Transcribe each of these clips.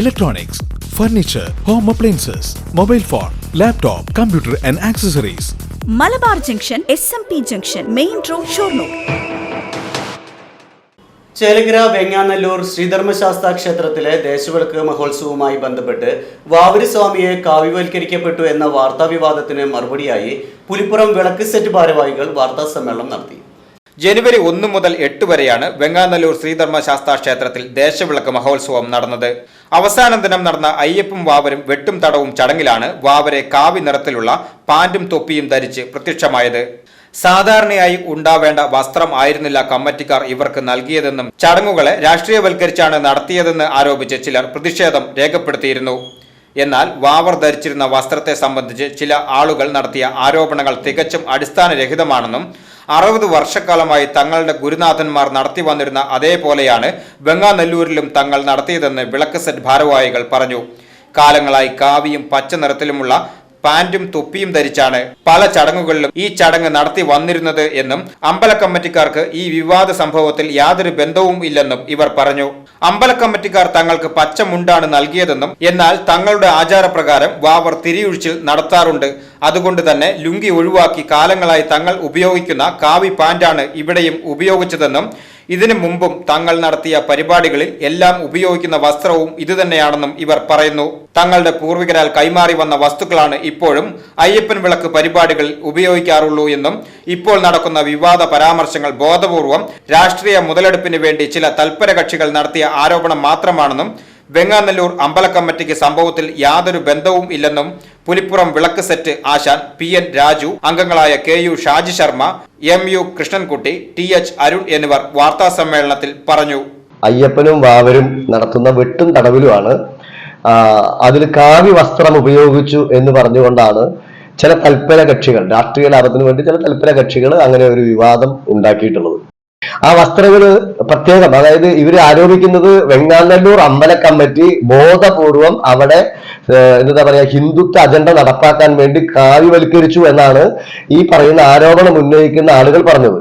electronics, furniture home appliances mobile phone laptop computer and accessories Malabar junction S M P junction main road Shoranur. ചേലഗ്ര Venganallur Sreedharmasastha ക്ഷേത്രത്തിലെ ദേശവിളക്ക് മഹോത്സവവുമായി ബന്ധപ്പെട്ട് വാവരിസ്വാമിയെ കാവ്യവൽക്കരിക്കപ്പെട്ടു എന്ന വാർത്താവിവാദത്തിന് മറുപടിയായി പുലിപ്പുറം വിളക്ക് set ഭാരവാഹികൾ വാർത്താ സമ്മേളനം നടത്തി. ജനുവരി ഒന്ന് മുതൽ എട്ട് വരെയാണ് വെങ്ങാനല്ലൂർ ശ്രീധർമ്മ ശാസ്താ ക്ഷേത്രത്തിൽ ദേശവിളക്ക് മഹോത്സവം നടന്നത്. അവസാന ദിനം നടന്ന അയ്യപ്പും വാവരും വെട്ടും തടവും ചടങ്ങിലാണ് വാവരെ കാവി നിറത്തിലുള്ള പാൻറും തൊപ്പിയും ധരിച്ച് പ്രത്യക്ഷമായത്. സാധാരണയായി ഉണ്ടാവേണ്ട വസ്ത്രം ആയിരുന്നില്ല കമ്മിറ്റിക്കാർ ഇവർക്ക് നൽകിയതെന്നും ചടങ്ങുകളെ രാഷ്ട്രീയവൽക്കരിച്ചാണ് നടത്തിയതെന്ന് ആരോപിച്ച് ചിലർ പ്രതിഷേധം രേഖപ്പെടുത്തിയിരുന്നു. എന്നാൽ വാവർ ധരിച്ചിരുന്ന വസ്ത്രത്തെ സംബന്ധിച്ച് ചില ആളുകൾ നടത്തിയ ആരോപണങ്ങൾ തികച്ചും അടിസ്ഥാനരഹിതമാണെന്നും അറുപത് വർഷക്കാലമായി തങ്ങളുടെ ഗുരുനാഥന്മാർ നടത്തി വന്നിരുന്ന അതേപോലെയാണ് വെങ്ങാനെല്ലൂരിലും തങ്ങൾ നടത്തിയതെന്ന് വിളക്ക് സെറ്റ് ഭാരവാഹികൾ പറഞ്ഞു. കാലങ്ങളായി കാവിയും പച്ച നിറത്തിലുമുള്ള പാന്റും തൊപ്പിയും ധരിച്ചാണ് പല ചടങ്ങുകളിലും ഈ ചടങ്ങ് നടത്തി വന്നിരുന്നത് എന്നും അമ്പല കമ്മിറ്റിക്കാർക്ക് ഈ വിവാദ സംഭവത്തിൽ യാതൊരു ബന്ധവും ഇല്ലെന്നും ഇവർ പറഞ്ഞു. അമ്പല കമ്മിറ്റിക്കാർ തങ്ങൾക്ക് പച്ചമുണ്ടാണ് നൽകിയതെന്നും എന്നാൽ തങ്ങളുടെ ആചാരപ്രകാരം വാവർ തിരിയൊഴിച്ചിൽ നടത്താറുണ്ട്. അതുകൊണ്ട് തന്നെ ലുങ്കി ഒഴിവാക്കി കാലങ്ങളായി തങ്ങൾ ഉപയോഗിക്കുന്ന കാവി പാന്റാണ് ഇവിടെയും ഉപയോഗിച്ചതെന്നും ഇതിനു മുമ്പും തങ്ങൾ നടത്തിയ പരിപാടികളിൽ എല്ലാം ഉപയോഗിക്കുന്ന വസ്ത്രവും ഇതുതന്നെയാണെന്നും ഇവർ പറയുന്നു. തങ്ങളുടെ പൂർവികരാൽ കൈമാറി വന്ന വസ്തുക്കളാണ് ഇപ്പോഴും അയ്യപ്പൻ വിളക്ക് പരിപാടികളിൽ ഉപയോഗിക്കാറുള്ളൂ എന്നും ഇപ്പോൾ നടക്കുന്ന വിവാദ പരാമർശങ്ങൾ ബോധപൂർവം രാഷ്ട്രീയ മുതലെടുപ്പിന് വേണ്ടി ചില തൽപര കക്ഷികൾ നടത്തിയ ആരോപണം മാത്രമാണെന്നും വെങ്ങാനല്ലൂർ അമ്പലക്കമ്മറ്റിക്ക് സംഭവത്തിൽ യാതൊരു ബന്ധവും ഇല്ലെന്നും പുലിപ്പുറം വിളക്ക് സെറ്റ് ആശാൻ പി എൻ രാജു അംഗങ്ങളായ K U Shaji Sharma M U Krishnankutty T H Arun എന്നിവർ വാർത്താ സമ്മേളനത്തിൽ പറഞ്ഞു. അയ്യപ്പനും വാവരും നടത്തുന്ന വെട്ടും തടവിലുമാണ്. അതിൽ കാവി വസ്ത്രം ഉപയോഗിച്ചു എന്ന് പറഞ്ഞുകൊണ്ടാണ് ചില തൽപര കക്ഷികൾ രാഷ്ട്രീയ ലാഭത്തിന് വേണ്ടി ചില തൽപര കക്ഷികൾ അങ്ങനെ ഒരു വിവാദം ഉണ്ടാക്കിയിട്ടുള്ളത്. ആ വസ്ത്രങ്ങൾ പ്രത്യേകം അതായത് ഇവർ ആരോപിക്കുന്നത് വെങ്ങാനല്ലൂർ അമ്പല കമ്മിറ്റി ബോധപൂർവം അവിടെ എന്താ പറയാ ഹിന്ദുത്വ അജണ്ട നടപ്പാക്കാൻ വേണ്ടി കാവ്യവൽക്കരിച്ചു എന്നാണ് ഈ പറയുന്ന ആരോപണം ഉന്നയിക്കുന്ന ആളുകൾ പറഞ്ഞത്.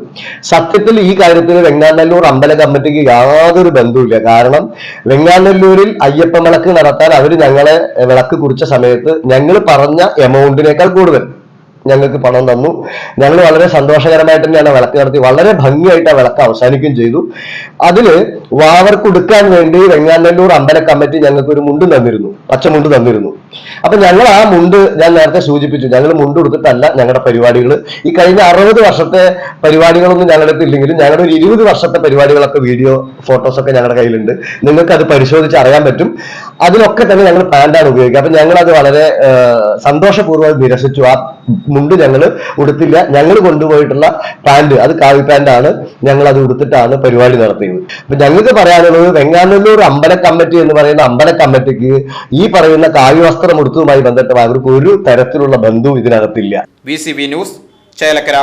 സത്യത്തിൽ ഈ കാര്യത്തിൽ വെങ്ങാനല്ലൂർ അമ്പല കമ്മിറ്റിക്ക് യാതൊരു ബന്ധവുമില്ല. കാരണം വെങ്ങാനല്ലൂരിൽ അയ്യപ്പ വിളക്ക് നടത്താൻ അവർ ഞങ്ങളെ വിളക്ക് കുറിച്ച സമയത്ത് ഞങ്ങൾ പറഞ്ഞ എമൗണ്ടിനേക്കാൾ കൂടുതൽ. ഞങ്ങൾക്ക് പണം തന്നു. ഞങ്ങൾ വളരെ സന്തോഷകരമായിട്ട് തന്നെയാണ് വിളക്ക് നടത്തി വളരെ ഭംഗിയായിട്ട് ആ വിളക്ക് അവസാനിക്കുകയും ചെയ്തു. അതിൽ വാവർ കൊടുക്കാൻ വേണ്ടി വെങ്ങാനല്ലൂർ അമ്പല കമ്മിറ്റി ഞങ്ങൾക്ക് ഒരു മുണ്ട് തന്നിരുന്നു. പച്ച മുണ്ട് തന്നിരുന്നു. അപ്പൊ ഞങ്ങൾ ആ മുണ്ട് ഞാൻ നേരത്തെ സൂചിപ്പിച്ചു. ഞങ്ങൾ മുണ്ട് കൊടുത്തിട്ടല്ല ഞങ്ങളുടെ പരിപാടികൾ. ഈ കഴിഞ്ഞ അറുപത് വർഷത്തെ പരിപാടികളൊന്നും ഞങ്ങളുടെ അടുത്ത് ഇല്ലെങ്കിലും ഞങ്ങളുടെ ഒരു ഇരുപത് വർഷത്തെ പരിപാടികളൊക്കെ വീഡിയോ ഫോട്ടോസ് ഒക്കെ ഞങ്ങളുടെ കയ്യിലുണ്ട്. നിങ്ങൾക്ക് അത് പരിശോധിച്ച് അറിയാൻ പറ്റും. അതിലൊക്കെ തന്നെ ഞങ്ങൾ പാൻഡാണ് ഉപയോഗിക്കുക. അപ്പൊ ഞങ്ങൾ അത് വളരെ സന്തോഷപൂർവം നിരസിച്ചു ആ മുണ്ട് ഞങ്ങൾ ഉടുത്തില്ല. ഞങ്ങൾ കൊണ്ടുപോയിട്ടുള്ള പാന്റ് അത് കാവി പാൻഡാണ് ഞങ്ങൾ അത് ഉടുത്തിട്ടാണ് പരിപാടി നടത്തിയത്. അപ്പൊ ഞങ്ങൾക്ക് പറയാനുള്ളത് വെങ്ങാനല്ലൂർ അമ്പല കമ്മിറ്റി എന്ന് പറയുന്ന അമ്പല കമ്മിറ്റിക്ക് ഈ പറയുന്ന കായ് വസ്ത്രം ഉടുത്തതുമായി ബന്ധപ്പെട്ട് അവർക്ക് ഒരു തരത്തിലുള്ള ബന്ധവും ഇതിനകത്തില്ല. V news Chelakkara.